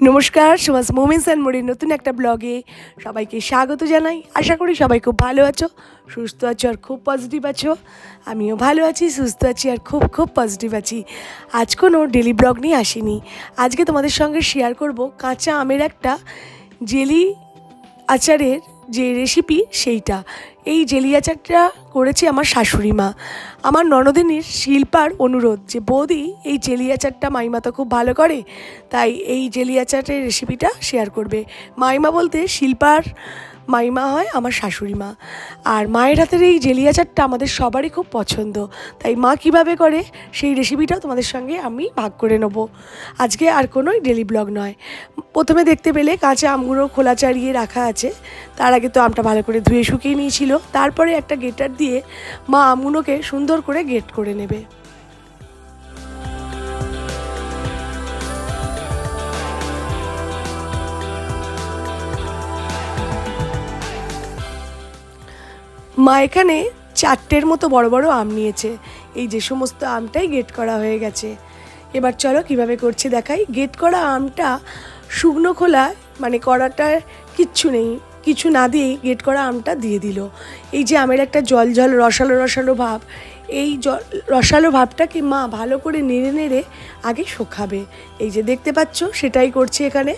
নমস্কার সুভাষ মোমেন্স অ্যান্ড মোড়ের নতুন একটা ব্লগে সবাইকে স্বাগত জানাই। আশা করি সবাই খুব ভালো আছো, সুস্থ আছো আর খুব পজিটিভ আছো। আমিও ভালো আছি, সুস্থ আছি আর খুব খুব পজিটিভ আছি। আজ কোনো ডেলি ব্লগ নিয়ে আসিনি। আজকে তোমাদের সঙ্গে শেয়ার করব কাঁচা আমের একটা জেলি আচারের যে রেসিপি সেইটা। এই জেলি আচারটা করেছে আমার শাশুড়ি মা। আমার ননদিনীর শিল্পার অনুরোধ যে, বৌদি, এই জেলি আচারটা মাইমা তো খুব ভালো করে, তাই এই জেলি আচারের রেসিপিটা শেয়ার করবে। মাইমা বলতে শিল্পার মাইমা হয় আমার শাশুড়ি মা। আর মায়ের হাতের এই জেলি আচারটা আমাদের সবারই খুব পছন্দ। তাই মা কীভাবে করে সেই রেসিপিটাও তোমাদের সঙ্গে আমি ভাগ করে নেব। আজকে আর কোনোই ডেলি ব্লগ নয়। প্রথমে দেখতে পেলে কাঁচা আমগুলো খোলা চাড়িয়ে রাখা আছে। তার আগে তো আমটা ভালো করে ধুয়ে শুকিয়ে নিয়েছিল। তারপরে একটা গেটার দিয়ে মা আমগুলোকে সুন্দর করে গেট করে নেবে। মা এখানে চারটের মতো বড় বড় আম নিয়েছে। এই যে সমস্ত আমটাই গেট করা হয়ে গেছে। এবার চলো কীভাবে করছে দেখাই। গেট করা আমটা শুকনো খোলা মানে কড়াটার কিচ্ছু নেই। কিছু না দিয়েই গেট করা আমটা দিয়ে দিল। এই যে আমের একটা জল জল রসালো রসালো ভাব, এই জল রসালো ভাবটাকে মা ভালো করে নেড়ে নেড়ে আগে শোকাবে। এই যে দেখতে পাচ্ছ, সেটাই করছে এখানে।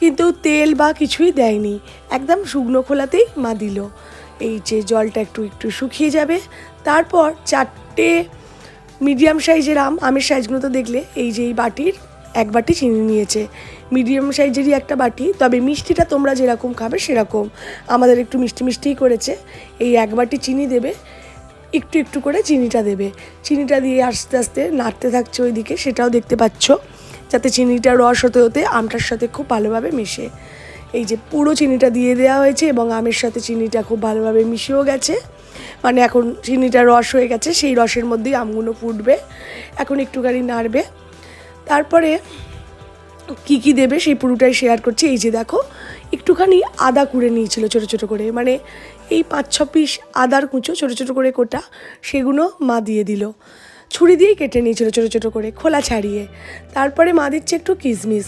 কিন্তু তেল বা কিছুই দেয়নি। একদম শুকনো খোলাতেই মা দিল। এই যে জলটা একটু একটু শুকিয়ে যাবে। তারপর চারটে মিডিয়াম সাইজের আম, আমের সাইজগুলো তো দেখলে, এই যে এই বাটির এক বাটি চিনি নিয়েছে। মিডিয়াম সাইজেরই একটা বাটি, তবে মিষ্টিটা তোমরা যেরকম খাবে সেরকম। আমাদের একটু মিষ্টি মিষ্টিই করেছে। এই এক বাটি চিনি দেবে, একটু একটু করে চিনিটা দেবে। চিনিটা দিয়ে আস্তে আস্তে নাড়তে থাকছে ওইদিকে, সেটাও দেখতে পাচ্ছ। যাতে চিনিটা রস হতে হতে আমটার সাথে খুব ভালোভাবে মেশে। এই যে পুরো চিনিটা দিয়ে দেওয়া হয়েছে এবং আমের সাথে চিনিটা খুব ভালোভাবে মিশেও গেছে। মানে এখন চিনিটা রস হয়ে গেছে, সেই রসের মধ্যেই আমগুলো ফুটবে। এখন একটুখানি নাড়বে। তারপরে কি কি দেবে সেই পুরোটাই শেয়ার করছি। এই যে দেখো, একটুখানি আদা কুড়ে নিয়েছিল ছোটো ছোটো করে। মানে এই পাঁচ, ছ পিস আদার কুঁচো ছোটো ছোটো করে কোটা, সেগুলো মা দিয়ে দিল। ছুরি দিয়েই কেটে নিয়েছিল ছোটো ছোটো করে, খোলা ছাড়িয়ে। তারপরে মা দিচ্ছে একটু কিশমিশ।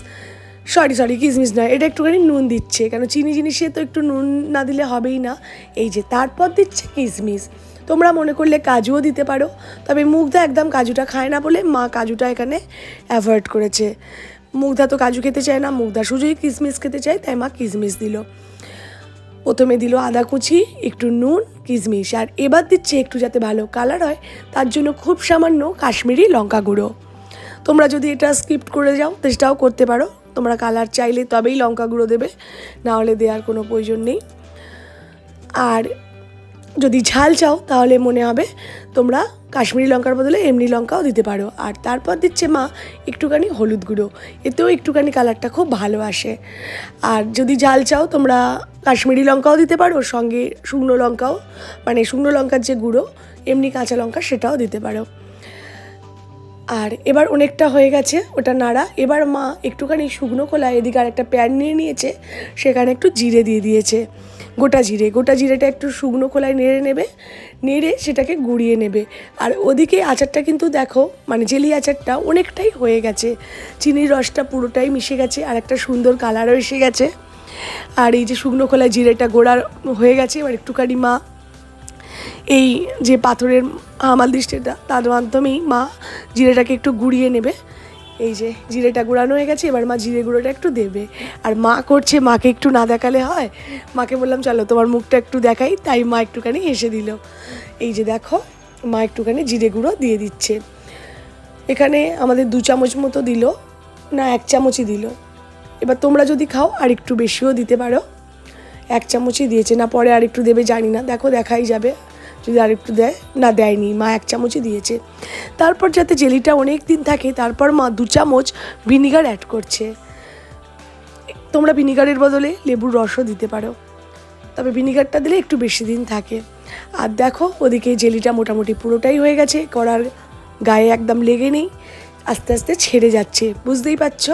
সরি সরি কিশমিশ নয়। এটা একটুখানি নুন দিচ্ছে, কেন চিনি জিনিসে তো একটু নুন না দিলে হবেই না। এই যে, তারপর দিচ্ছে কিশমিশ তোমরা মনে করলে কাজুও দিতে পারো, তবে মুগ্ধা একদম কাজুটা খায় না বলে মা কাজুটা এখানে অ্যাভয়েড করেছে। মুগ্ধা তো কাজু খেতে চায় না মুগ্ধা শুধুই কিশমিশ খেতে চায়, তাই মা কিশমিশ দিল। প্রথমে দিল আদা কুচি, একটু নুন কিশমিশ আর এবার দিচ্ছে একটু যাতে ভালো কালার হয়, তার জন্য খুব সামান্য কাশ্মীরি লঙ্কা গুঁড়ো। তোমরা যদি এটা স্কিপ করে যাও সেটাও করতে পারো। তোমরা কালার চাইলে তবেই লঙ্কা গুঁড়ো দেবে না হলে দেওয়ার কোনো প্রয়োজন নেই। আর যদি ঝাল চাও, তাহলে মনে হবে তোমরা কাশ্মীরি লঙ্কার বদলে এমনি লঙ্কাও দিতে পারো। আর তারপর দিচ্ছে মা একটুখানি হলুদ গুঁড়ো, এতেও একটুখানি কালারটা খুব ভালো আসে। আর যদি ঝাল চাও, তোমরা কাশ্মীরি লঙ্কাও দিতে পারো, সঙ্গে শুকনো লঙ্কাও মানে শুকনো লঙ্কার যে গুঁড়ো, এমনি কাঁচা লঙ্কা সেটাও দিতে পারো। আর এবার অনেকটা হয়ে গেছে ওটা নাড়া। এবার মা একটুখানি শুকনো খোলা এদিকে আর একটা প্যান নিয়ে নিয়েছে, সেখানে একটু জিরে দিয়ে দিয়েছে। গোটা জিরে, গোটা জিরেটা একটু শুকনো খোলায় নেড়ে নেবে, নেড়ে সেটাকে গুঁড়িয়ে নেবে। আর ওদিকে আচারটা কিন্তু দেখো মানে জেলি আচারটা অনেকটাই হয়ে গেছে। চিনির রসটা পুরোটাই মিশে গেছে, আর একটা সুন্দর কালারও এসে গেছে। আর এই যে শুকনো খোলায় জিরেটা গোড়া হয়ে গেছে, এবার একটুখানি মা এই যে পাথরের হামাল দৃষ্টিটা, তার মাধ্যমেই মা জিরেটাকে একটু গুঁড়িয়ে নেবে। এই যে জিরেটা গুঁড়ানো হয়ে গেছে, এবার মা জিরে গুঁড়োটা একটু দেবে। আর মা করছে, মাকে একটু না দেখালে হয়। মাকে বললাম, চলো তোমার মুখটা একটু দেখাই। তাই মা একটুখানি হেসে দিল। এই যে দেখো, মা একটুখানি জিরে গুঁড়ো দিয়ে দিচ্ছে। এখানে আমাদের দু চামচ মতো দিল, না, এক চামচই দিল। এবার তোমরা যদি খাও, আর একটু বেশিও দিতে পারো। এক চামচই দিয়েছে, না, পরে আর একটু দেবে, জানি না। দেখো, দেখাই যাবে। যদি আর একটু দেয় না, দেয়নি, মা এক চামচই দিয়েছে। তারপর যাতে জেলিটা অনেক দিন থাকে, তারপর মা দু চামচ ভিনিগার অ্যাড করছে। তোমরা ভিনিগারের বদলে লেবুর রসও দিতে পারো। তবে ভিনিগারটা দিলে একটু বেশি দিন থাকে। আর দেখো, ওদিকে জেলিটা মোটামুটি পুরোটাই হয়ে গেছে করার গায়ে একদম লেগে নেই, আস্তে আস্তে ছেড়ে যাচ্ছে, বুঝতেই পারছ?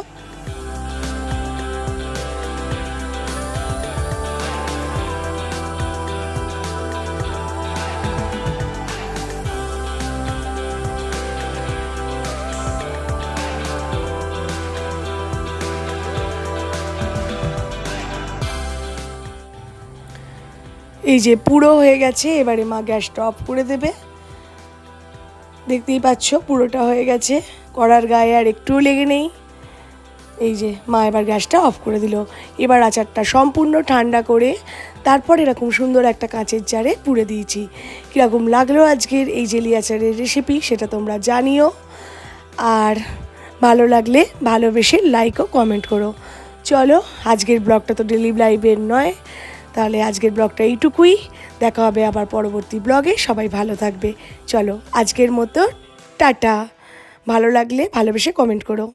এই যে পুরো হয়ে গেছে, এবারে মা গ্যাসটা অফ করে দেবে। দেখতেই পাচ্ছ, পুরোটা হয়ে গেছে। কড়ার গায়ে আর একটুও লেগে নেই। এই যে মা এবার গ্যাসটা অফ করে দিল। এবার আচারটা সম্পূর্ণ ঠান্ডা করে তারপর এরকম সুন্দর একটা কাঁচের জারে পুড়ে দিয়েছি। কীরকম লাগল আজকের এই জেলি আচারের রেসিপি সেটা তোমরা জানিও। আর ভালো লাগলে ভালোবেসে লাইক ও কমেন্ট করো। চলো, আজকের ব্লগটা তো ডেলি লাইভের নয়। তাহলে আজকের ব্লগটা এইটুকুই। দেখা হবে আবার পরবর্তী ব্লগে। সবাই ভালো থাকবে। চলো, আজকের মতো, টাটা। ভালো লাগলে ভালোবেসে কমেন্ট করো।